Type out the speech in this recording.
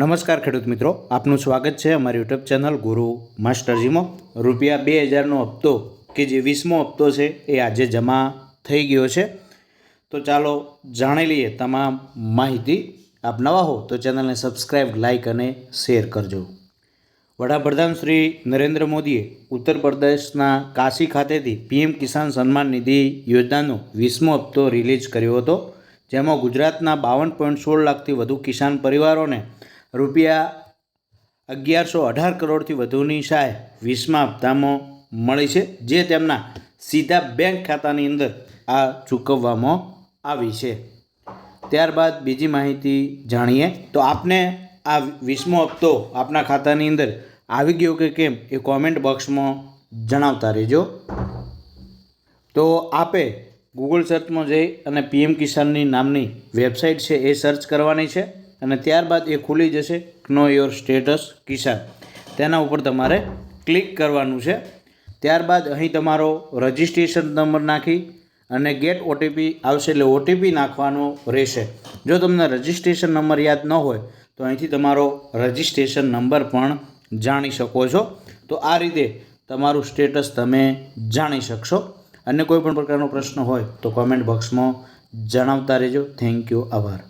નમસ્કાર ખેડૂત મિત્રો, આપનું સ્વાગત છે અમારી યુટ્યુબ ચેનલ ગુરુ માસ્ટરજીમાં. રૂપિયા બે હજારનો હપ્તો કે જે વીસમો હપ્તો છે એ આજે જમા થઈ ગયો છે. તો ચાલો જાણી લઈએ તમામ માહિતી. આપ નવા હો તો ચેનલને સબસ્ક્રાઈબ લાઇક અને શેર કરજો. વડાપ્રધાન શ્રી નરેન્દ્ર મોદીએ ઉત્તર પ્રદેશના કાશી ખાતેથી પીએમ કિસાન સન્માન નિધિ યોજનાનો વીસમો હપ્તો રિલીઝ કર્યો હતો. જેમાં ગુજરાતના બાવન પોઈન્ટ સોળ લાખથી વધુ કિસાન પરિવારોને રૂપિયા અગિયારસો અઢાર કરોડથી વધુની સહાય વીસમા હપ્તામાં મળી છે, જે તેમના સીધા બેંક ખાતાની અંદર આ ચૂકવવામાં આવી છે. ત્યારબાદ બીજી માહિતી જાણીએ, તો આપને આ વીસમો હપ્તો આપના ખાતાની અંદર આવી ગયો કે કેમ એ કોમેન્ટ બોક્સમાં જણાવતા રહેજો. તો આપે ગૂગલ સર્ચમાં જઈ અને પીએમ કિસાનની નામની વેબસાઇટ છે એ સર્ચ કરવાની છે. અને ત્યારબાદ એ ખુલી જશે નો યોર સ્ટેટસ કિસાન તેના ઉપર તમારે ક્લિક કરવાનું છે. ત્યારબાદ અહીં તમારો રજિસ્ટ્રેશન નંબર નાખી અને ગેટ ઓટીપી આવશે એટલે ઓટીપી નાખવાનો રહેશે. જો તમને રજિસ્ટ્રેશન નંબર યાદ ન હોય, તો અહીંથી તમારો રજિસ્ટ્રેશન નંબર પણ જાણી શકો છો. તો આ રીતે તમારું સ્ટેટસ તમે જાણી શકશો. અને કોઈ પણ પ્રકારનો પ્રશ્ન હોય, તો કોમેન્ટ બોક્સમાં જણાવતા રહેજો. થેન્ક યુ આભાર.